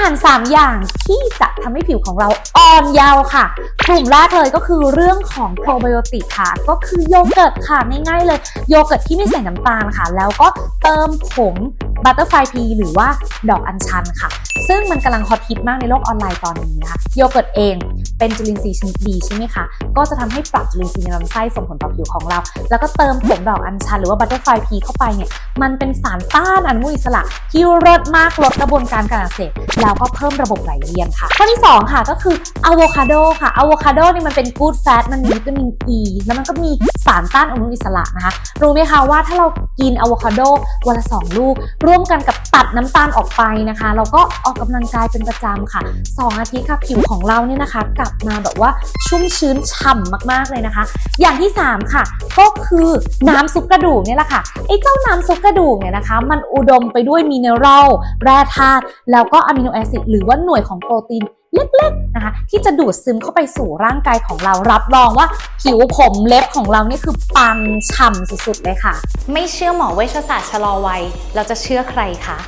หาร 3 อย่างที่จะทำให้ผิวของเราอ่อนเยาว์ค่ะ กลุ่มแรกเลยก็คือเรื่องของโปรไบโอติกค่ะ ก็คือโยเกิร์ตค่ะง่ายๆเลยโยเกิร์ตที่ไม่ใส่น้ำตาลค่ะ แล้วก็เติมผงบัตเตอร์ไฟพีหรือว่าดอกอัญชันค่ะ ซึ่งมันกำลังฮอตฮิตมากในโลกออนไลน์ตอนนี้นะคะโยเกิร์ตเอง เป็นจุลินทรีย์ชนิดดีใช่ไหมคะ ก็จะทำให้ปรับจุลินทรีย์ในลำไส้ส่งผลต่อผิวของเรา แล้วก็เติมผงดอกอัญชันหรือว่าบัตเตอร์ไฟพีเข้าไปเนี่ย มันเป็นสารต้านอนุมูลอิสระที่รสมากลดกระบวนการการอักเสบแล้วก็เพิ่มระบบไหลเวียนค่ะ ข้อที่ 2 ค่ะก็คืออะโวคาโดค่ะอะโวคาโดนี่มันเป็นกู๊ดแฟตมันมีวิตามินอีแล้วมันก็มีสารต้านอนุมูลอิสระนะคะ รู้ไหมคะว่าถ้าเรา กินอะโวคาโดวันละ 2 ลูก ร่วมกันกับตัดน้ำตาลออกไปนะคะเราก็ออกกำลังกายเป็นประจำค่ะ 2 อาทิตย์ค่ะผิวของเราเนี่ยนะคะ กลับมาแบบว่าชุ่มชื้นฉ่ำมากๆเลยนะคะ อย่างที่ 3 ค่ะ ก็คือน้ำซุปกระดูกเนี่ยแหละค่ะไอ้เจ้าน้ำซุปกระดูกเนี่ยนะคะ มันอุดมไปด้วยมินเนอรัลแร่ธาตุแล้วก็อะมิโนแอซิดหรือว่าหน่วยของโปรตีน เล็กๆนะคะที่จะดูดซึมเข้าไปสู่ร่างกายของเรารับรองว่าผิวผมเล็บของเรานี่คือปังฉ่ำสุดๆเลยค่ะ ไม่เชื่อหมอเวชศาสตร์ชะลอวัยเราจะเชื่อใครคะ